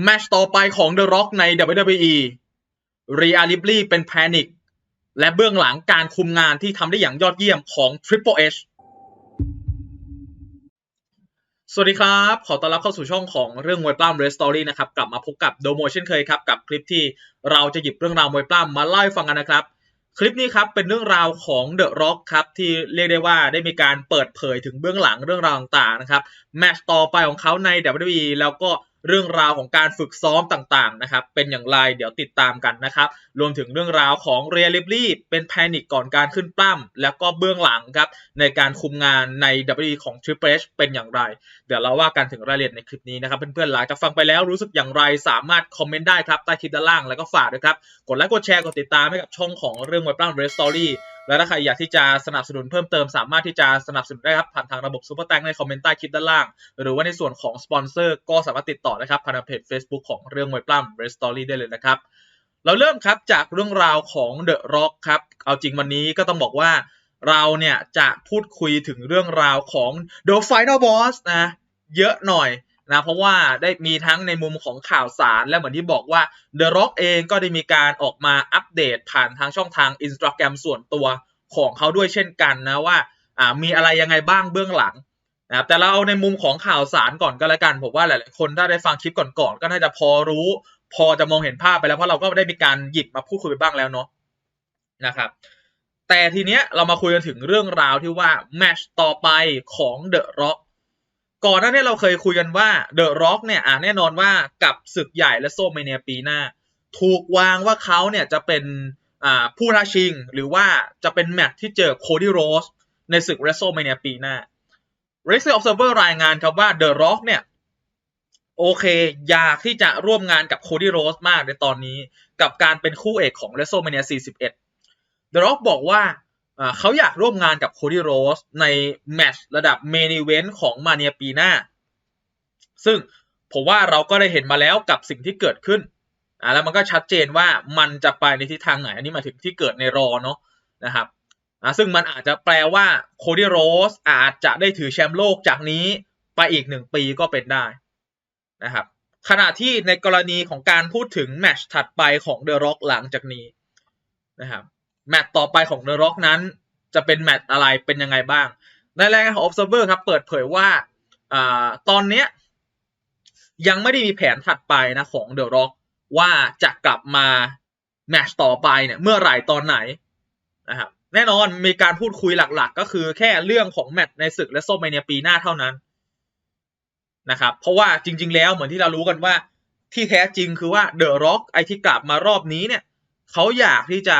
แมตช์ต่อไปของ The Rock ใน WWE รียลิบลี่เป็นแพนิคและเบื้องหลังการคุมงานที่ทำได้อย่างยอดเยี่ยมของ Triple H สวัสดีครับ ขอต้อนรับเข้าสู่ช่องของเรื่องมวยปล้ำ Red Story นะครับ กลับมาพบกับโดโมเช่นเคยครับ กับคลิปที่เราจะหยิบเรื่องราวมวยปล้ำมาเล่าให้ฟังกันนะครับ คลิปนี้ครับเป็นเรื่องราวของ The Rock ครับ ที่เรียกได้ว่าได้มีการเปิดเผยถึงเบื้องหลังเรื่องราวต่างๆนะครับแมตช์ต่อไปของเขาใน WWE แล้วก็ เรื่องราวของการฝึกซ้อมต่างๆนะครับเป็นอย่างไรเดี๋ยวติดตามกันนะครับรวมถึงเรื่องราวของเรียลิบลี่เป็นแพนิคก่อนการขึ้นปล้ำแล้วก็เบื้องหลังครับในการคุมงานใน WWE ของ Triple H เป็นอย่างไร เดี๋ยวเราว่ากันถึงรายละเอียดในคลิปนี้นะครับเพื่อนๆหลังจากฟังไปแล้วรู้สึกอย่างไรสามารถคอมเมนต์ได้ครับใต้คลิปด้านล่างแล้วก็ฝากด้วยครับกดไลค์กดแชร์กดติดตามให้กับช่องของเรื่องมวยปล้ำ Red Story และถ้าใครอยากที่จะสนับสนุนเพิ่มเติมสามารถที่จะสนับสนุนได้ครับผ่านทางระบบซูเปอร์แตงในคอมเมนต์ใต้คลิปด้านล่าง หรือว่าในส่วนของสปอนเซอร์ก็สามารถติดต่อนะครับผ่านเพจ Facebook ของเรื่องมวยปล้ำ Red Story ได้เลยนะครับเราเริ่มครับจากเรื่องราวของ The Rock ครับเอาจริงวันนี้ก็ต้องบอกว่าเราเนี่ยจะพูดคุยถึงเรื่องราวของ The Final Boss นะเยอะหน่อย นะเพราะว่าได้มีทั้งในมุมของข่าวสาร และเหมือนที่บอกว่า The Rock เองก็ได้มีการออกมาอัปเดตผ่านทางช่องทาง Instagram ส่วนตัวของเขาด้วยเช่นกันนะว่ามีอะไรยังไงบ้างเบื้องหลังนะครับแต่เราเอาในมุมของข่าวสารก่อนก็แล้วกันผมว่าหลายๆคนถ้าได้ฟังคลิปก่อนๆก็น่าจะพอรู้ พอจะมองเห็นภาพไปแล้วเพราะเราก็ได้มีการหยิบมาพูดคุยไปบ้างแล้วเนาะนะครับแต่ทีเนี้ยเรามาคุยกันถึงเรื่องราวที่ว่าแมชต่อไปของเดอะร็อก ก่อนหน้านี้เราเคยคุยกันว่าเดอะร็อกเนี่ยอ่าแน่นอนว่ากับศึกใหญ่และโซเมเนียปีหน้า ถูกวางว่าเขาเนี่ยจะเป็นอ่าผู้ท้าชิง หรือว่าจะเป็นแมตช์ที่เจอโคดี้โรสในศึกเรโซเมเนียปีหน้า r e s t Observer รายงานครับว่าเดอะร็อกเนี่ยโอเค อยากที่จะร่วมงานกับโคดี้โรสมากในตอนนี้ กับการเป็นคู่เอกของ WrestleMania 41 The Rock บอกว่า เขาอยากร่วมงานกับโคดี้โรสในแมตช์ระดับเมนิเวนของมาเนียปีหน้า ซึ่งผมว่าเราก็ได้เห็นมาแล้วกับสิ่งที่เกิดขึ้นอ่าแล้วมันก็ชัดเจนว่ามันจะไปในทิศทางไหน อันนี้มาถึงที่เกิดในรอเนาะนะครับอ่าซึ่งมันอาจจะแปลว่าโคดี้โรสอาจจะได้ถือแชมป์โลกจากนี้ไปอีกหนึ่งปีก็เป็นได้นะครับขณะที่ในกรณีของการพูดถึงแมตช์ถัดไปของเดอะร็อกหลังจากนี้นะครับแมตช์ต่อไปของเดอะร็อกนั้น จะเป็นแมตช์อะไรเป็นยังไงบ้าง ในรายงานของ Observer ครับ เปิดเผยว่าอตอนเนี้ยยังไม่ได้มีแผนถัดไปนะของเดอะร็อกว่าจะกลับมาแมตช์ต่อไปเนี่ยเมื่อไหร่ตอนไหนนะครับแน่นอนมีการพูดคุยหลักๆ ก็คือแค่เรื่องของแมตช์ในศึกและโซเมเนียปีหน้าเท่านั้นนะครับเพราะว่าจริง ๆ แล้วเหมือนที่เรารู้กันว่าที่แท้จริงคือว่าเดอะร็อกไอที่กลับมารอบนี้เนี่ยเขาอยากที่จะ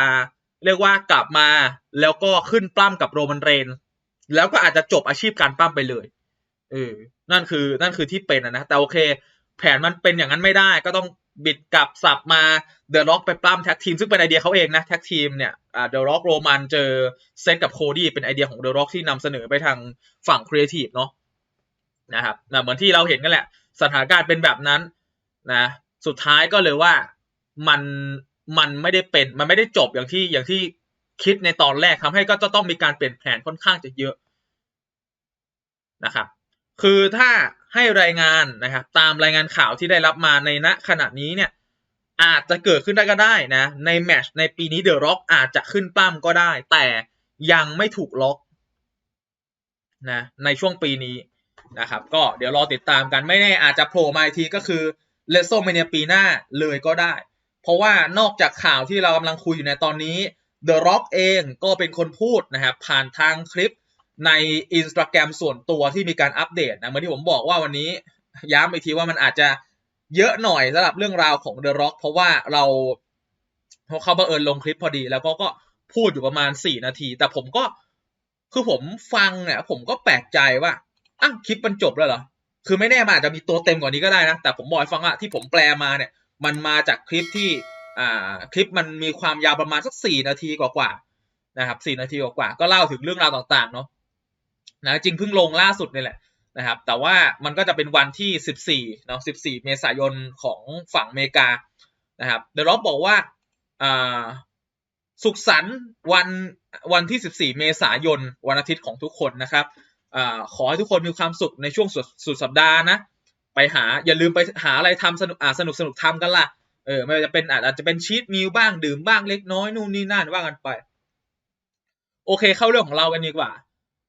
เรียกว่ากลับมา แล้วก็ขึ้นปล้ำกับโรมันเรน แล้วก็อาจจะจบอาชีพการปล้ำไปเลยเออนั่นคือนั่นคือที่เป็นนะ แต่โอเค แผนมันเป็นอย่างนั้นไม่ได้ ก็ต้องบิดกลับสับมาเดอะร็อกไปปล้ำแท็กทีม ซึ่งเป็นไอเดียเขาเองนะแท็กทีมเนี่ยเดอะร็อกโรมันเจอเซนกับโคดี้เป็นไอเดียของเดอะร็อกที่นำเสนอไปทางฝั่งครีเอทีฟเนาะนะครับนะเหมือนที่เราเห็นกันแหละ สถานการณ์เป็นแบบนั้นนะสุดท้ายก็เลยว่ามันมันไม่ได้เป็นมันไม่ได้จบอย่างที่อย่างที่ คิดในตอนแรกทำให้ก็จะต้องมีการเปลี่ยนแผนค่อนข้างจะเยอะนะครับ คือถ้าให้รายงานนะครับตามรายงานข่าวที่ได้รับมาในณขณะนี้เนี่ยอาจจะเกิดขึ้นได้ก็ได้นะในแมชในปีนี้เดอะร็อกอาจจะขึ้นปั้มก็ได้ แต่ยังไม่ถูกล็อกนะในช่วงปีนี้นะครับก็เดี๋ยวรอติดตามกันไม่แน่อาจจะโผล่มาอีกทีก็คือเลโซเมเนียปีหน้าเลยก็ได้ เพราะว่านอกจากข่าวที่เรากำลังคุยอยู่ในตอนนี้ The Rock เองก็เป็นคนพูดนะครับผ่านทางคลิปในอินสตาแกรมส่วนตัวที่มีการอัปเดตนะเหมือนที่ผมบอกว่าวันนี้ย้ำอีกทีว่ามันอาจจะเยอะหน่อยสำหรับเรื่องราวของ The Rock เพราะว่าเราเขาเขาบังเอิญลงคลิปพอดี แล้วก็ก็พูดอยู่ประมาณสี่นาที แต่ผมก็คือผมฟังเนี่ยผมก็แปลกใจว่าอะคลิปมันจบแล้วเหรอ คือไม่แน่มันอาจจะมีตัวเต็มกว่านี้ก็ได้นะ แต่ผมบอกให้ฟังว่าที่ผมแปลมาเนี่ย มันมาจากคลิปที่ อ่าคลิปมันมีความยาวประมาณสักสี่นาทีกว่าๆนะครับสี่นาทีกว่าๆก็เล่าถึงเรื่องราวต่างๆเนาะนะจริงเพิ่งลงล่าสุดนี่แหละนะครับ แต่ว่ามันก็จะเป็นวันที่สิบสี่เนาะสิบสี่เมษายนของฝั่งอเมริกานะครับเดอะร็อกบอกว่าสุขสันต์วันวันที่ 14 เมษายนวันอาทิตย์ของทุกคนนะครับอขอให้ทุกคนมีความสุขในช่วงสุดสุดสัปดาห์นะ ไปหาอย่าลืมไปหาอะไรทำสนุกอ่าสนุกสนุกทำกันล่ะ เออไม่ว่าจะเป็นอาจจะเป็นชีตมิลบ้างดื่มบ้างเล็กน้อยนู่นนี่นั่นว่ากันไป โอเคเข้าเรื่องของเรากันดีกว่า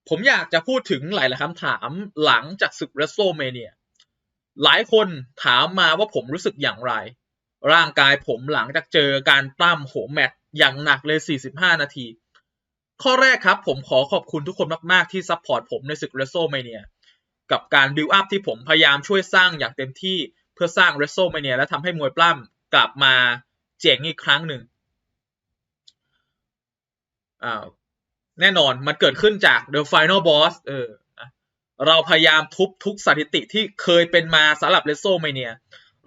ผมอยากจะพูดถึงหลายๆคำถามหลังจากศึกเรสโซเมเนียหลายคนถามมาว่าผมรู้สึกอย่างไร ร่างกายผมหลังจากเจอการปล้ำโหแมตช์อย่างหนักเลย 45 นาที ข้อแรกครับผมขอขอบคุณทุกคนมากๆที่ซัพพอร์ตผมในศึกเรสโซเมเนียกับการบิวอัพที่ผมพยายามช่วยสร้างอย่างเต็มที่เพื่อสร้างเรสโซเมเนียและทำให้มวยปล้ำ กลับมาเจ๋งอีกครั้งหนึ่งอ่าแน่นอนมันเกิดขึ้นจาก The Final Boss เออเราพยายามทุบทุกสถิติที่เคยเป็นมาสำหรับ w r e s t l e m a n i a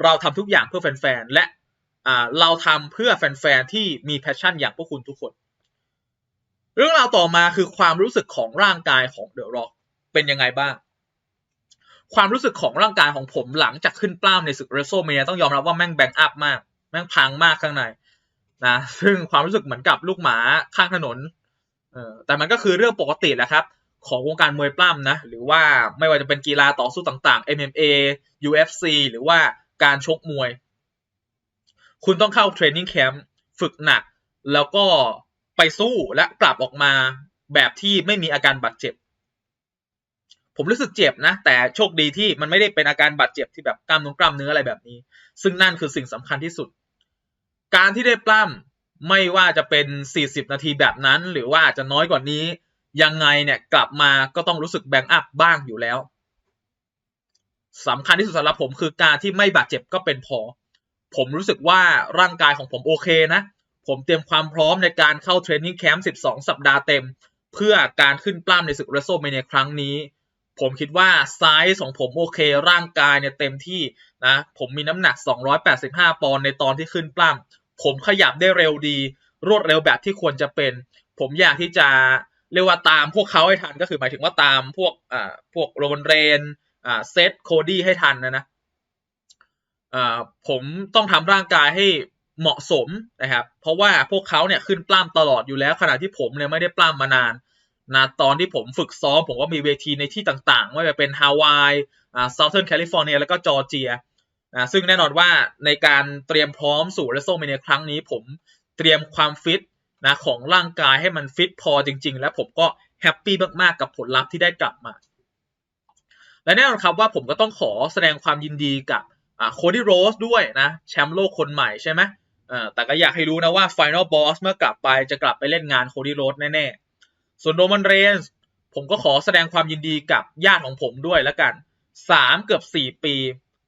เราทำทุกอย่างเพื่อแฟนๆ และอ่าเราทำเพื่อแฟนๆ ที่มีแพชชั่นอย่างพวกคุณทุกคน เรื่องราวต่อมาคือความรู้สึกของร่างกายของ The Rock เป็นยังไงบ้าง ความรู้สึกของร่างกายของผมหลังจากขึ้นปล้ามในศึก w r e s t l e m a n i a ต้องยอมรับว่าแม่งแบงอัพมาก แม่งพังมากข้างในนะซึ่งความรู้สึกเหมือนกับลูกหมาข้างถนนเออแต่มันก็คือเรื่องปกติแหละครับ ของวงการมวยปล้ำนะ หรือว่าไม่ว่าจะเป็นกีฬาต่อสู้ต่างๆ MMA UFC หรือว่าการชกมวย คุณต้องเข้าเทรนนิ่งแคมป์ฝึกหนัก แล้วก็ไปสู้และกลับออกมาแบบที่ไม่มีอาการบาดเจ็บ ผมรู้สึกเจ็บนะ แต่โชคดีที่มันไม่ได้เป็นอาการบาดเจ็บที่แบบกล้ามเนื้อกล้ามเนื้ออะไรแบบนี้ ซึ่งนั่นคือสิ่งสำคัญที่สุด การที่ได้ปล้ำไม่ว่าจะเป็น 40 นาทีแบบนั้น หรือว่าจะน้อยกว่านี้ ยังไงเนี่ยกลับมาก็ต้องรู้สึกแบงอัพบ้างอยู่แล้วสำคัญที่สุดสำหรับผมคือการที่ไม่บาดเจ็บก็เป็นพอ ผมรู้สึกว่าร่างกายของผมโอเคนะ ผมเตรียมความพร้อมในการเข้าเทรนนิ่งแคมป์ 12 สัปดาห์เต็ม เพื่อการขึ้นปล้ำในศึกเรโซเมเนียครั้งนี้ ผมคิดว่าไซส์ของผมโอเค ร่างกายเนี่ยเต็มที่นะผมมีน้ำหนัก 285 ปอนด์ในตอนที่ขึ้นปล้ำผมขยับได้เร็วดี รวดเร็วแบบที่ควรจะเป็น ผมอยากที่จะเรียกว่าตามพวกเขาให้ทันก็คือหมายถึงว่าตามพวกอ่าพวกโรนเรนอ่าเซตโคดี้ให้ทันนะนะอ่าผมต้องทำร่างกายให้เหมาะสมนะครับ เพราะว่าพวกเขาเนี่ยขึ้นปล้ำตลอดอยู่แล้ว ขณะที่ผมเนี่ยไม่ได้ปล้ำมานาน นะตอนที่ผมฝึกซ้อมผมก็มีเวทีในที่ต่างๆ ไม่ว่าจะเป็นฮาวายอ่าเซาเทิร์นแคลิฟอร์เนียแล้วก็จอร์เจียนะซึ่งแน่นอนว่าในการเตรียมพร้อมสู่เรโซเมเนียครั้งนี้ ผมเตรียมความฟิตนะของร่างกายให้มันฟิตพอจริง ๆ และผมก็แฮปปี้มากๆกับผลลัพธ์ที่ได้กลับมา และแน่นอนครับว่าผมก็ต้องขอแสดงความยินดีกับโคดี้โรสด้วยนะแชมป์โลกคนใหม่ใช่ไหมแต่ก็อยากให้รู้นะว่า Final Boss เมื่อกลับไปจะกลับไปเล่นงานโคดี้โรสแน่ๆ ส่วนโรมันเรนส์ผมก็ขอแสดงความยินดีกับญาติของผมด้วยแล้วกันสามเกือบสี่ปี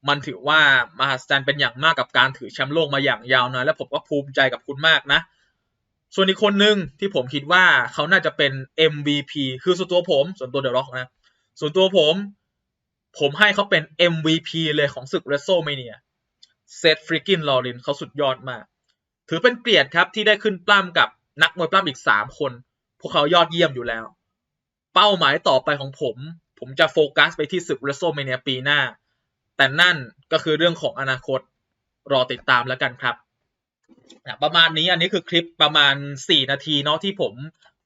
มันถือว่ามหัศจรรย์เป็นอย่างมากกับการถือแชมป์โลกมาอย่างยาวนานและผมก็ภูมิใจกับคุณมากนะ ส่วนอีกคนหนึ่งที่ผมคิดว่าเขาน่าจะเป็น MVP คือส่วนตัวผม ส่วนตัวเดอะร็อกนะ ส่วนตัวผม ผมให้เขาเป็น MVP เลยของศึกเรโซเมเนียเซตฟริกินลอรินเขาสุดยอดมาก ถือเป็นเกียรติครับที่ได้ขึ้นปล้ำกับนักมวยปล้ำอีก 3 คน พวกเขายอดเยี่ยมอยู่แล้ว เป้าหมายต่อไปของผม ผมจะโฟกัสไปที่ศึกเรโซเมเนียปีหน้า แต่นั่นก็คือเรื่องของอนาคตรอติดตามแล้วกันครับ ประมาณนี้อันนี้คือคลิปประมาณ 4 นาทีเนาะที่ผม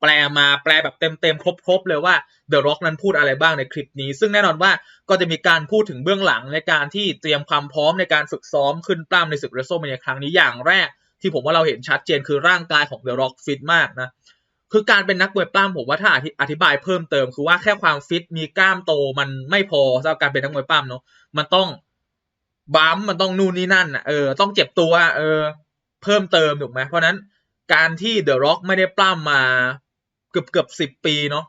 แปลมาแปลแบบเต็มๆครบๆเลยว่า The Rock นั้นพูดอะไรบ้างในคลิปนี้ ซึ่งแน่นอนว่าก็จะมีการพูดถึงเบื้องหลังในการที่เตรียมความพร้อมในการฝึกซ้อมขึ้นปล้ำในศึกเรโซเมเนียครั้งนี้อย่างแรกที่ผมว่าเราเห็นชัดเจนคือร่างกายของ The Rock ฟิตมากนะ คือการเป็นนักมวยปล้ำผมว่าถ้าอธิบายเพิ่มเติม คือว่าแค่ความฟิตมีกล้ามโตมันไม่พอสำหรับการเป็นนักมวยปล้ำเนาะมันต้องบัมมันต้องนู่นนี่นั่นอะเออต้องเจ็บตัวเออ เพิ่มเติมถูกไหมเพราะนั้นการที่เดอะร็อกไม่ได้ปล้ำมาเกือบเกือบสิบปีเนาะ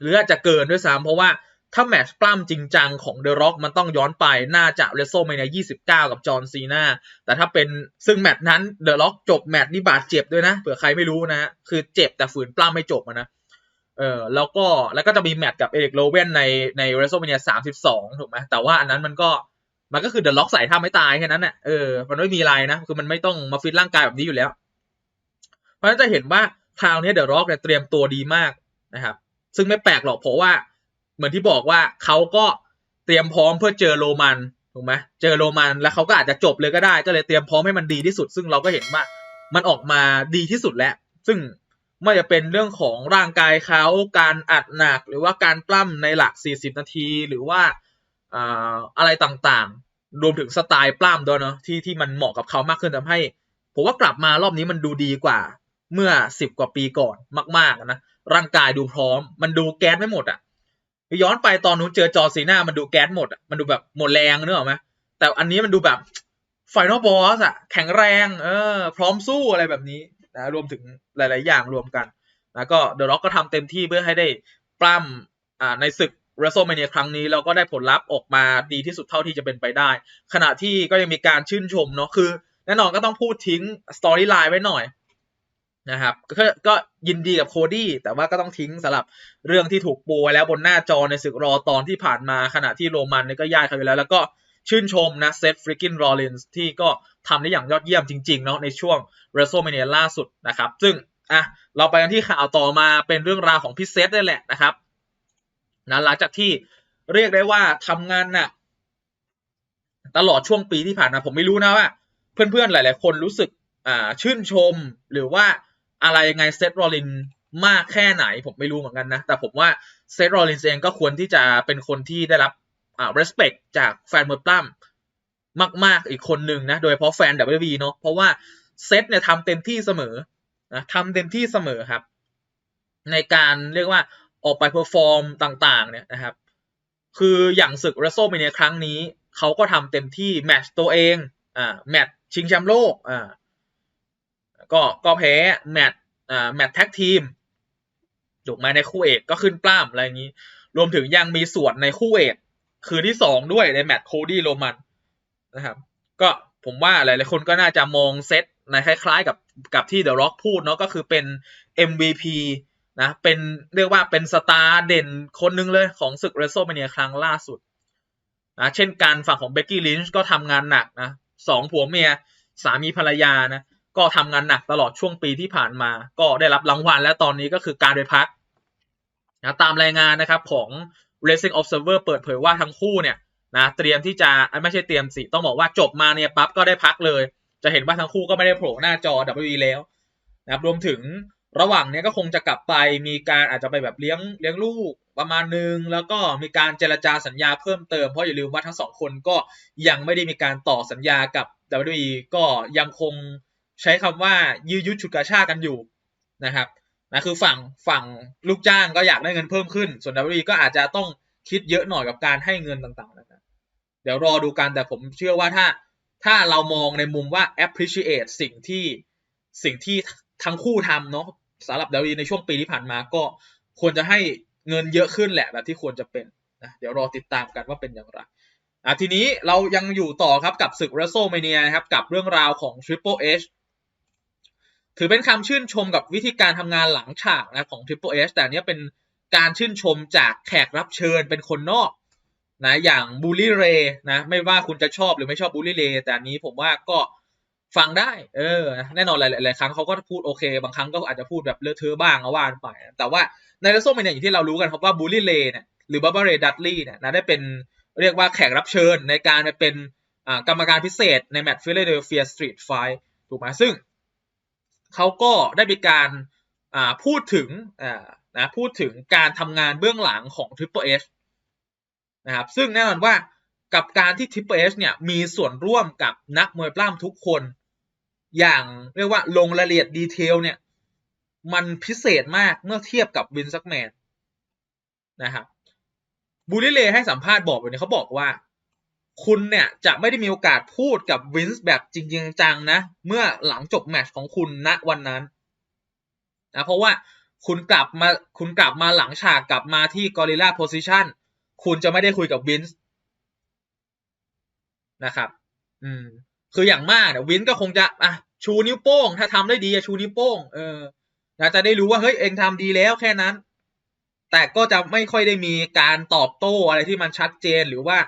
หรืออาจจะเกินด้วยซ้ำเพราะว่า ถ้าแมตช์ปล้ำจริงจังของเดอะร็อกมันต้องย้อนไปน่าจะเรโซเมเนีย29 กับจอห์นซีนาแต่ถ้าเป็นซึ่งแมตช์นั้นเดอะร็อกจบแมตช์นี้บาดเจ็บด้วยนะเผื่อใครไม่รู้นะคือเจ็บแต่ฝืนปล้ำไม่จบนะเออแล้วก็แล้วก็จะมีแมตช์กับเอริกโลเวนในในเรโซเมเนีย32 ถูกไหมแต่ว่าอันนั้นมันก็มันก็คือเดอะล็อกใส่ท่าไม่ตายแค่นั้นแหละเออมันไม่มีอะไรนะ คือมันไม่ต้องมาฟิตร่างกายแบบนี้อยู่แล้ว เพราะฉะนั้นจะเห็นว่าคราวนี้เดอะล็อกเนี่ยเตรียมตัวดีมากนะครับ ซึ่งไม่แปลกหรอกเพราะว่า เหมือนที่บอกว่าเขาก็เตรียมพร้อมเพื่อเจอโรมันถูกไหมเจอโรมันแล้วเขาก็อาจจะจบเลยก็ได้ ก็เลยเตรียมพร้อมให้มันดีที่สุด ซึ่งเราก็เห็นว่ามันออกมาดีที่สุดแล้ว ซึ่งไม่จะเป็นเรื่องของร่างกายเขาการอัดหนัก หรือว่าการปล้ำในหลัก 40 นาที หรือว่าอะไรต่างๆ รวมถึงสไตล์ปล้ำด้วยเนาะที่ที่มันเหมาะกับเขามากขึ้นทำให้ ผมว่ากลับมารอบนี้มันดูดีกว่า เมื่อสิบกว่าปีก่อนมาก ๆนะร่างกายดูพร้อม มันดูแก๊สไม่หมดอะ ย้อนไปตอนนู้นเจอจอซีน่ามันดูแก๊สหมดอะมันดูแบบหมดแรงเนอะไหมแต่อันนี้มันดูแบบไฟนอลบอสอะแข็งแรงเออพร้อมสู้อะไรแบบนี้นะรวมถึงหลาย ๆ อย่างรวมกันนะก็เดอะร็อกก็ทำเต็มที่เพื่อให้ได้ปล้ำอ่าในศึก w r e s t l e m a n i a ครั้งนี้แล้วก็ได้ผลลัพธ์ออกมาดีที่สุดเท่าที่จะเป็นไปได้ ขณะที่ก็ยังมีการชื่นชมเนาะคือแน่นอนก็ต้องพูดทิ้งสตอรี่ไลน์ไว้หน่อย นะครับก็ก็ยินดีกับโคดี้แต่ว่าก็ต้องทิ้งสำหรับเรื่องที่ถูกปูไว้แล้วบนหน้าจอในศึกรอตอนที่ผ่านมาขณะที่โรมันเนี่ยก็ย่ายเขาไปแล้ว แล้วก็ชื่นชมนะเซธฟริกินรอลินส์ที่ก็ทำได้อย่างยอดเยี่ยมจริง ๆ เนาะในช่วง w r e s t l e m a n i a ล่าสุดนะครับ ซึ่งอะเราไปกันที่ข่าวต่อมาเป็นเรื่องราวของพี่เซธได้แหละนะครับนะหลังจากที่เรียกได้ว่าทำงานน่ะตลอดช่วงปีที่ผ่านมาผมไม่รู้นะว่า เพื่อนๆหลาย ๆ คนรู้สึกอ่าชื่นชมหรือว่า อะไรยังไงเซธโรลินมากแค่ไหนผมไม่รู้เหมือนกันนะ แต่ผมว่าเซธโรลินเองก็ควรที่จะเป็นคนที่ได้รับอ่า respect จากแฟนมวยปล้ำมาก ๆ อีกคนหนึ่งนะ โดยเฉพาะแฟน WWE เนาะเพราะว่าเซธเนี่ยทำเต็มที่เสมอนะทำเต็มที่เสมอครับ ในการเรียกว่าออกไปเพอร์ฟอร์มต่าง ๆ เนี่ยนะครับ คืออย่างศึก w r e s t l e m a n i a ครั้งนี้ เขาก็ทำเต็มที่แมตช์ตัวเองอ่าแมตช์ชิงแชมป์โลกอ่า ก็ก็แพ้แมตช์อ่าแมตช์แท็กทีมถูกไหมในคู่เอกก็ขึ้นปล้ำอะไรอย่างนี้ รวมถึงยังมีส่วนในคู่เอกคือที่สองด้วยในแมตช์โคดี้โรมันนะครับ ก็ผมว่าหลายๆคนก็น่าจะมองเซตในคล้ายๆ กับกับที่เดอะร็อกพูดเนาะก็คือเป็น MVP นะเป็นเรียกว่าเป็นสตาร์เด่นคนหนึงเลยของศึกเรโซเมเนียครั้งล่าสุดนะเช่นการฝั่งของเบกกี้ลินช์ก็ทำงานหนักนะสองผัวเมียสามีภรรยานะ ก็ทำงานหนักตลอดช่วงปีที่ผ่านมา ก็ได้รับรางวัลและตอนนี้ก็คือการไปพักนะตามรายงานนะครับของ Racing Observer เปิดเผยว่าทั้งคู่เนี่ยนะเตรียมที่จะไม่ใช่เตรียมสิต้องบอกว่าจบมาเนี่ยปั๊บก็ได้พักเลย จะเห็นว่าทั้งคู่ก็ไม่ได้โผล่หน้าจอ WWE แล้วนะครับรวมถึงระหว่างนี้ก็คงจะกลับไปมีการอาจจะไปแบบเลี้ยงเลี้ยงลูกประมาณนึง แล้วก็มีการเจรจาสัญญาเพิ่มเติมเพราะอย่าลืมว่าทั้งสองคนก็ยังไม่ได้มีการต่อสัญญากับ WWE ก็ยังคง ใช้คำว่ายื้อยุดฉุดกระชากันอยู่นะครับนะคือฝั่งฝั่งลูกจ้างก็อยากได้เงินเพิ่มขึ้น ส่วน WWE ก็อาจจะต้องคิดเยอะหน่อยกับการให้เงินต่างๆนะครับเดี๋ยวรอดูกันแต่ผมเชื่อว่าถ้าถ้าเรามองในมุมว่า appreciate สิ่งที่สิ่งที่ทั้งคู่ทำเนาะสำหรับ WWE ในช่วงปีที่ผ่านมาก็ควรจะให้เงินเยอะขึ้นแหละแบบที่ควรจะเป็นนะเดี๋ยวรอติดตามกันว่าเป็นอย่างไรอะทีนี้เรายังอยู่ต่อครับกับศึก WrestleMania นะครับกับเรื่องราวของ Triple H ถือเป็นคำชื่นชมกับวิธีการทำงานหลังฉากนะของ Triple H แต่เนี้ยเป็นการชื่นชมจากแขกรับเชิญเป็นคนนอกนะอย่างบูลลี่เรย์นะไม่ว่าคุณจะชอบหรือไม่ชอบบูลลี่เรย์แต่อันนี้ผมว่าก็ฟังได้ เออ แน่นอนหลายๆครั้งเขาก็พูดโอเค บางครั้งก็อาจจะพูดแบบเลอะเทอะบ้างก็ว่านไป แต่ว่าในเรโซเมเนี่ยอย่างที่เรารู้กันครับว่าบูลลี่เลเนี่ยหรือบาบาเรดัตลี่เนี่ยนะได้เป็นเรียกว่าแขกรับเชิญในการไปเป็นกรรมการพิเศษในแมตช์ฟิลเลเดลเฟียสตรีทไฟถูกไหมซึ่ง เขาก็ได้มีการพูดถึงนะพูดถึงการทำงานเบื้องหลังของ Triple H นะครับซึ่งแน่นอนว่ากับการที่ Triple H เนี่ยมีส่วนร่วมกับนักมวยปล้ำทุกคน อย่างเรียกว่าลงรายละเอียดดีเทลเนี่ยมันพิเศษมากเมื่อเทียบกับวินซักแมนนะครับบูลลี่เลให้สัมภาษณ์บอกแบบนี้เขาบอกว่า คุณเนี่ยจะไม่ได้มีโอกาสพูดกับวินส์แบบจริงๆจังนะ เมื่อหลังจบแมตช์ของคุณณวันนั้นนะเพราะว่าคุณกลับมาคุณกลับมาหลังฉากกลับมาที่กอริลลาโพซิชันคุณจะไม่ได้คุยกับวินส์นะครับ อืม คืออย่างมากเนี่ยวินก็คงจะอะชูนิ้วโป้ง ถ้าทำได้ดีชูนิ้วโป้ง เออนะจะได้รู้ว่าเฮ้ยเองทำดีแล้วแค่นั้น แต่ก็จะไม่ค่อยได้มีการตอบโต้อะไรที่มันชัดเจนหรือว่า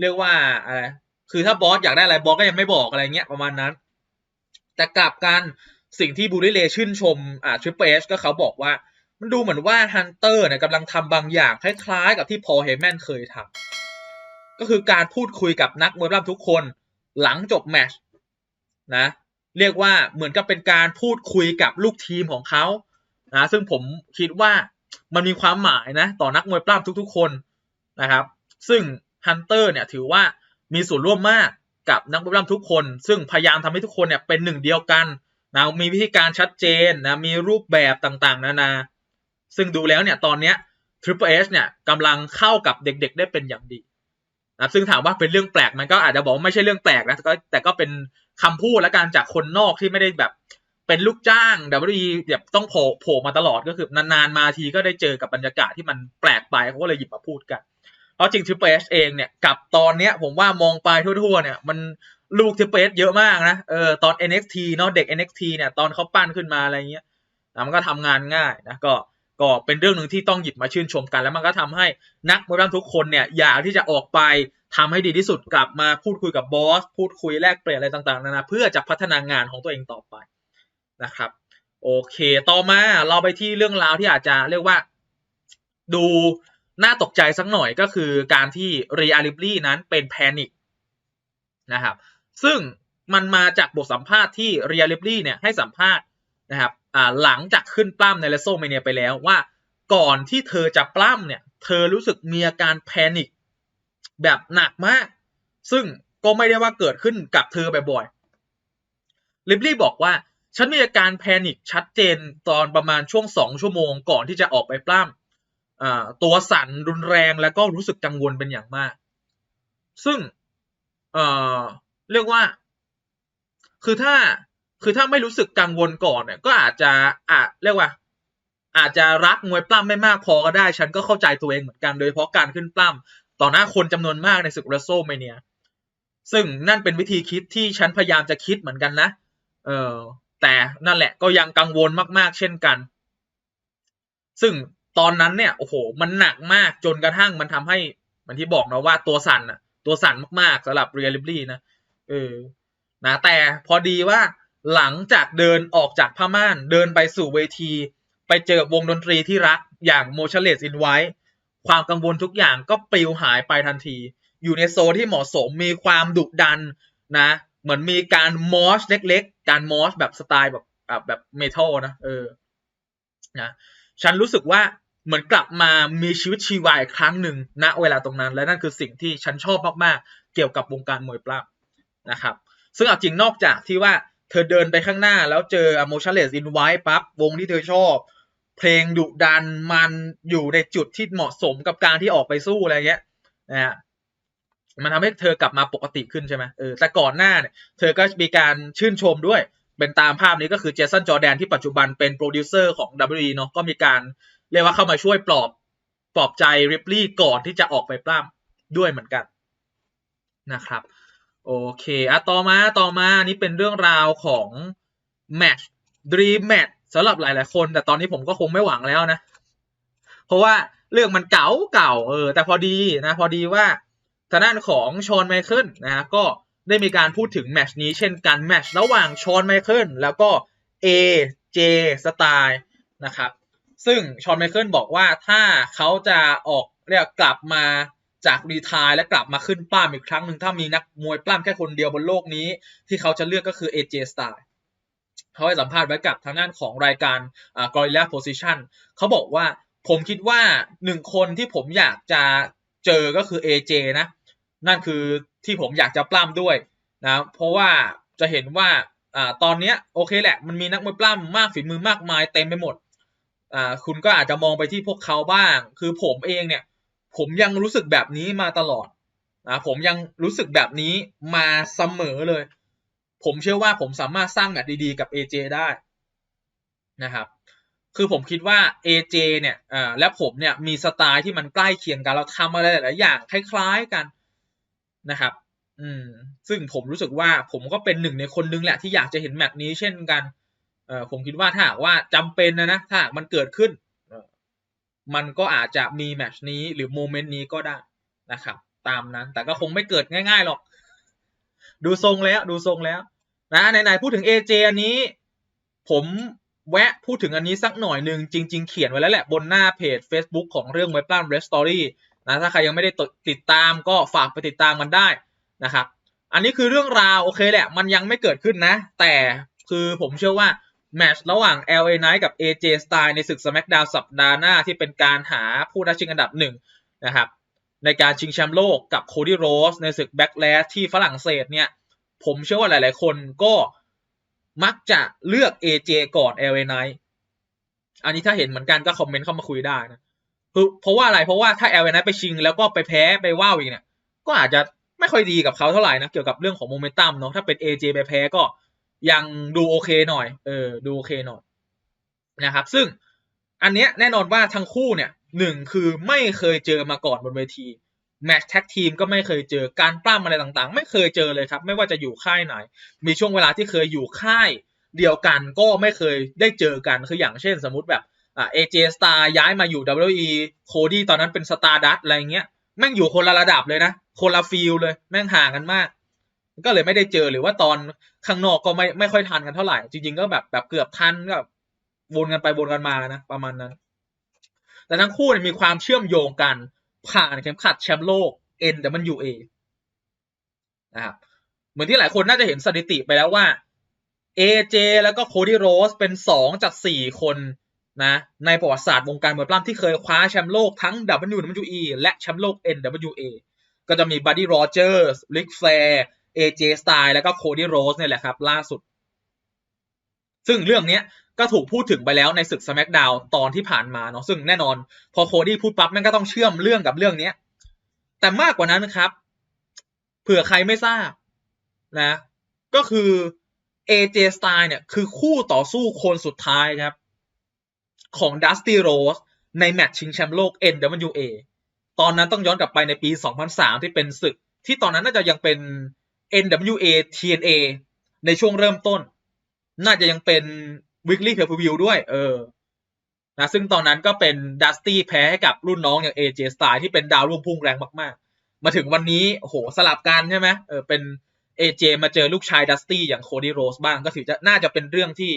เรียกว่าอะไรคือถ้าบอสอยากได้อะไรบอสก็ยังไม่บอกอะไรเงี้ยประมาณนั้น แต่กลับกันสิ่งที่บูริเลชื่นชมอ่าทริปเปสก็เขาบอกว่า มันดูเหมือนว่าฮันเตอร์เนี่ยกำลังทำบางอย่างคล้ายๆ กับที่พอเฮแมนเคยทำก็คือการพูดคุยกับนักมวยปล้ำทุกคนหลังจบแมชนะเรียกว่าเหมือนกับเป็นการพูดคุยกับลูกทีมของเขานะซึ่งผมคิดว่ามันมีความหมายนะ ต่อนักมวยปล้ำทุกๆคนนะครับ ซึ่ง ฮันเตอร์เนี่ยถือว่ามีส่วนร่วมมากกับนักมวยปล้ำทุกคน ซึ่งพยายามทำให้ทุกคนเนี่ยเป็นหนึ่งเดียวกันนะมีวิธีการชัดเจนนะมีรูปแบบต่างๆ นานา ซึ่งดูแล้วเนี่ยตอนเนี้ย Triple H เนี่ยกำลังเข้ากับเด็กๆ ได้เป็นอย่างดีนะซึ่งถามว่าเป็นเรื่องแปลกมันก็อาจจะบอกว่าไม่ใช่เรื่องแปลกนะแต่ก็แต่ก็เป็นคำพูดและการจากคนนอกที่ไม่ได้แบบเป็นลูกจ้าง WWE แบบต้องโผล่โผล่มาตลอดก็คือนานๆมาทีก็ได้เจอกับบรรยากาศที่มันแปลกไปเขาก็เลยหยิบมาพูดกัน เพราะจริง Triple H เองเนี่ยกับตอนเนี้ยผมว่ามองไปทั่วๆเนี่ยมันลูก Triple H เยอะมากนะเออตอน NXT เนาะเด็ก NXT เนี่ยตอนเขาปั้นขึ้นมาอะไรเงี้ยนะมันก็ทำงานง่ายนะก็ก็เป็นเรื่องหนึ่งที่ต้องหยิบมาชื่นชมกัน แล้วมันก็ทำให้นักมวยปล้ำทุกคนเนี่ยอยากที่จะออกไปทำให้ดีที่สุดกลับมาพูดคุยกับบอส พูดคุยแลกเปลี่ยนอะไรต่างๆนานาเพื่อจะพัฒนางานของตัวเองต่อไปนะครับ โอเค ต่อมาเราไปที่เรื่องราวที่อาจจะเรียกว่า ดู น่าตกใจสักหน่อยก็คือการที่เรียลิบลี่นั้นเป็นแพนิคนะครับ ซึ่งมันมาจากบทสัมภาษณ์ที่เรียลิบลี่เนี่ยให้สัมภาษณ์นะครับหลังจากขึ้นปล้ำในเลโซเมเนียไปแล้วว่าก่อนที่เธอจะปล้ำเนี่ย เธอรู้สึกมีอาการแพนิคแบบหนักมาก ซึ่งก็ไม่ได้ว่าเกิดขึ้นกับเธอบ่อยๆลิบลี่บอกว่าฉันมีอาการแพนิคชัดเจนตอนประมาณช่วงสองชั่วโมงก่อนที่จะออกไปปล้ำ ตัวสั่นรุนแรงแล้วก็รู้สึกกังวลเป็นอย่างมาก ซึ่งเอเรียกว่า คือถ้าคือถ้าไม่รู้สึกกังวลก่อนเนี่ย ก็อาจจะอาจเรียกว่า อาจจะรักมวยปล้ำไม่มากพอก็ได้ ฉันก็เข้าใจตัวเองเหมือนกัน โดยเฉพาะการขึ้นปล้ำต่อหน้าคนจำนวนมากในศึกเรโซเมเนีย ซึ่งนั่นเป็นวิธีคิดที่ฉันพยายามจะคิดเหมือนกันนะ เออแต่นั่นแหละก็ยังกังวลมาก ๆ เช่นกัน ซึ่ง ตอนนั้นเนี่ยโอ้โหมันหนักมากจนกระทั่งมันทำให้มือนที่บอกนะว่าตัวสั่นอะตัวสั่นมากๆสำหรับเรียลิบลี่นะเออนะแต่พอดีว่าหลังจากเดินออกจากผ้าม่านเดินไปสู่เวที ไปเจอวงดนตรีที่รักอย่าง Motionless in White ความกังวลทุกอย่างก็ปลิวหายไปทันที อยู่ในโซนที่เหมาะสมมีความดุดันนะ เหมือนมีการมอสเล็กๆ การมอสแบบสไตล์แบบแบบแบบเมทัลนะเออนะฉันรู้สึกว่า เหมือนกลับมามีชีวิตชีวาอีกครั้งหนึ่งณเวลาตรงนั้น และนั่นคือสิ่งที่ฉันชอบมากๆ เกี่ยวกับวงการมวยปล้ำนะครับ ซึ่งเอาจริงนอกจากที่ว่าเธอเดินไปข้างหน้าแล้วเจอ emotionless in White ปั๊บวงที่เธอชอบ เพลงดุดันมันอยู่ในจุดที่เหมาะสมกับการที่ออกไปสู้อะไรเงี้ยนะฮะมันทำให้เธอกลับมาปกติขึ้นใช่ไหมเออแต่ก่อนหน้าเนี่ยเธอก็มีการชื่นชมด้วย เป็นตามภาพนี้ก็คือเจสันจอแดนที่ปัจจุบันเป็นโปรดิวเซอร์ของ WWE เนาะก็มีการ เรียกว่าเข้ามาช่วยปลอบปลอบใจริปลี่ก่อนที่จะออกไปปล้ำด้วยเหมือนกันนะครับโอเคอะต่อมาต่อมานี่เป็นเรื่องราวของแมตช์ดรีมแมตช์สำหรับหลาย ๆ คน แต่ตอนนี้ผมก็คงไม่หวังแล้วนะ เพราะว่าเรื่องมันเก่าเก่าเออ แต่พอดีนะ พอดีว่าทางด้านของชอนไมเคิลนะฮะก็ได้มีการพูดถึงแมชนี้เช่นกันแมชระหว่างชอนไมเคิลแล้วก็ AJ สไตล์นะครับ ซึ่งชอนไมเคิลบอกว่าถ้าเขาจะออกเรียกกลับมาจากรีทายและกลับมาขึ้นปล้ำอีกครั้งหนึ่งถ้ามีนักมวยปล้ำแค่คนเดียวบนโลกนี้ ที่เขาจะเลือกก็คือ AJ Style เขาให้สัมภาษณ์ไว้กับทางด้านของรายการอ่า Gorilla Position เขาบอกว่าผมคิดว่าหนึ่งคนที่ผมอยากจะเจอก็คือ AJ นะ นั่นคือที่ผมอยากจะปล้ำด้วยนะเพราะว่าจะเห็นว่าอ่าตอนเนี้ยโอเคแหละ มันมีนักมวยปล้ำมากฝีมือมากมายเต็มไปหมด อ่าคุณก็อาจจะมองไปที่พวกเขาบ้าง คือผมเองเนี่ย ผมยังรู้สึกแบบนี้มาตลอดนะผมยังรู้สึกแบบนี้มาเสมอเลย ผมเชื่อว่าผมสามารถสร้างแมตช์ดีๆกับ AJ ได้นะครับ คือผมคิดว่า AJ เนี่ยอ่าและผมเนี่ยมีสไตล์ที่มันใกล้เคียงกันเราทำอะไรหลายๆอย่างคล้ายๆกันนะครับ อืม ซึ่งผมรู้สึกว่าผมก็เป็นหนึ่งในคนนึงแหละที่อยากจะเห็นแมตช์นี้เช่นกันเผมคิดว่าถ้าหากว่าจำเป็นนะนะถ้าหากมันเกิดขึ้น มันก็อาจจะมีแมชนี้หรือโมเมนต์นี้ก็ได้นะครับ ตามนั้นแต่ก็คงไม่เกิดง่ายๆหรอก ดูทรงแล้วดูทรงแล้ว นะไหนๆพูดถึง AJ อันนี้ ผมแวะพูดถึงอันนี้สักหน่อยหนึ่งจริง ๆ เขียนไว้แล้วแหละบนหน้าเพจ Facebook ของเรื่องเว็บปล้ำเรสตอรี่นะถ้าใครยังไม่ได้ติดตามก็ฝากไปติดตามมันได้นะครับ อันนี้คือเรื่องราวโอเคแหละ มันยังไม่เกิดขึ้นนะ แต่คือผมเชื่อว่า แมตช์ระหว่าง LA Knight กับ AJ Styles ในศึก SmackDown สัปดาห์หน้าที่เป็นการหาผู้ท้าชิงอันดับหนึ่งนะครับในการชิงแชมป์โลกกับโคดี้โรสในศึกแบ็กแลสที่ฝรั่งเศสเนี่ย ผมเชื่อว่าหลายๆ คนก็มักจะเลือก AJ ก่อน LA Knight อันนี้ถ้าเห็นเหมือนกันก็คอมเมนต์เข้ามาคุยได้นะคือเพราะว่าอะไรเพราะว่าถ้า LA Knight ไปชิงแล้วก็ไปแพ้ไปว้าวอีกเนี่ยก็อาจจะไม่ค่อยดีกับเขาเท่าไหร่นะเกี่ยวกับเรื่องของโมเมนตัมเนาะถ้าเป็น AJ ไปแพ้ก็ ยังดูโอเคหน่อย เออ ดูโอเคหน่อยนะครับ ซึ่งอันเนี้ยแน่นอนว่าทั้งคู่เนี่ยหนึ่งคือไม่เคยเจอมาก่อนบนเวทีแมตช์แท็กทีมก็ไม่เคยเจอการปล้ำอะไรต่างๆ ไม่เคยเจอเลยครับ ไม่ว่าจะอยู่ค่ายไหน มีช่วงเวลาที่เคยอยู่ค่ายเดียวกันก็ไม่เคยได้เจอกันคืออย่างเช่นสมมติแบบอ่าเอเจสตาย้ายมาอยู่ WWE โคดี้ตอนนั้นเป็นสตาร์ดัตอะไรเงี้ยแม่งอยู่คนละระดับเลยนะ คนละฟิลเลย แม่งห่างกันมาก ก็เลยไม่ได้เจอหรือว่าตอนข้างนอกก็ไม่ไม่ค่อยทันกันเท่าไหร่ จริง ๆ ก็แบบแบบเกือบทันก็วนกันไปวนกันมานะ ประมาณนั้น แต่ทั้งคู่มีความเชื่อมโยงกัน ผ่านเข็มขัดแชมป์โลก NWA นะครับเหมือนที่หลายคนน่าจะเห็นสถิติไปแล้วว่า AJ แล้วก็โคดี้โรสเป็นสองจากสี่คนนะในประวัติศาสตร์วงการมวยปล้ำที่เคยคว้าแชมป์โลกทั้ง WWE และแชมป์โลก NWA ก็จะมีบัดดี้โรเจอร์สลิกแฟร์ เอเจสไตล์แล้วก็โคดี้โรสเนี่ยแหละครับ ล่าสุด ซึ่งเรื่องเนี้ยก็ถูกพูดถึงไปแล้วในศึก SmackDown ตอนที่ผ่านมาเนาะซึ่งแน่นอน พอโคดี้พูดปั๊บมันก็ต้องเชื่อมเรื่องกับเรื่องเนี้ย แต่มากกว่านั้นครับ เผื่อใครไม่ทราบนะ ก็คือ AJ Styles เนี่ยคือคู่ต่อสู้คนสุดท้ายครับ ของ Dusty Rhodes ในแมตช์ชิงแชมป์โลก NWA ตอนนั้นต้องย้อนกลับไปในปี 2003 ที่เป็นศึก ที่ตอนนั้นน่าจะยังเป็น NWA TNA ในช่วงเริ่มต้น น่าจะยังเป็น Weekly Pay Per View ด้วย เออนะซึ่งตอนนั้นก็เป็นดัสตี้แพ้ให้กับรุ่นน้องอย่าง AJ Styles ที่เป็นดาวรุ่งพุ่งแรงมากๆ มาถึงวันนี้โหสลับกันใช่ไหมเออเป็น AJ มาเจอลูกชายดัสตี้อย่างโคดี้โรสบ้างก็ถือจะน่าจะเป็นเรื่องที่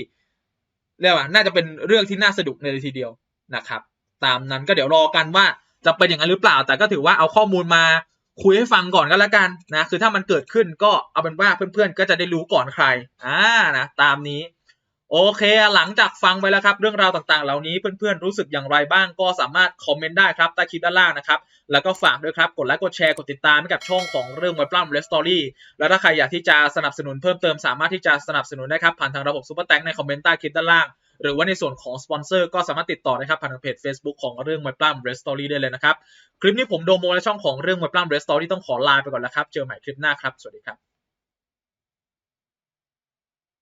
เรียกว่าน่าจะเป็นเรื่องที่น่าสนุกในทีเดียวนะครับ ตามนั้นก็เดี๋ยวรอกันว่าจะเป็นอย่างนั้นหรือเปล่า แต่ก็ถือว่าเอาข้อมูลมา คุยให้ฟังก่อนก็แล้วกันนะคือถ้ามันเกิดขึ้นก็เอาเป็นว่าเพื่อนๆ ก็จะได้รู้ก่อนใครอ่านะตามนี้ โอเค หลังจากฟังไปแล้วครับ เรื่องราวต่างๆ เหล่านี้เพื่อนๆรู้สึกอย่างไรบ้างก็สามารถคอมเมนต์ได้ครับใต้คลิปด้านล่างนะครับ แล้วก็ฝากด้วยครับ กดไลค์กดแชร์กดติดตามให้กับช่องของเรื่องมวยปล้ำเรสตอรี่แล้วถ้าใครอยากที่จะสนับสนุนเพิ่มเติมสามารถที่จะสนับสนุนได้ครับผ่านทางระบบซูเปอร์แตงในคอมเมนต์ใต้คลิปด้านล่าง หรือว่าในส่วนของสปอนเซอร์ก็สามารถติดต่อได้ครับผ่านทางเพจ Facebook ของเรื่องมวยปล้ำเรสตอรี่ได้เลยนะครับ คลิปนี้ผมโดโมและช่องของเรื่องมวยปล้ำเรสตอรี่ต้องขอลาไปก่อนแล้วครับ เจอใหม่คลิปหน้าครับ สวัสดีครับ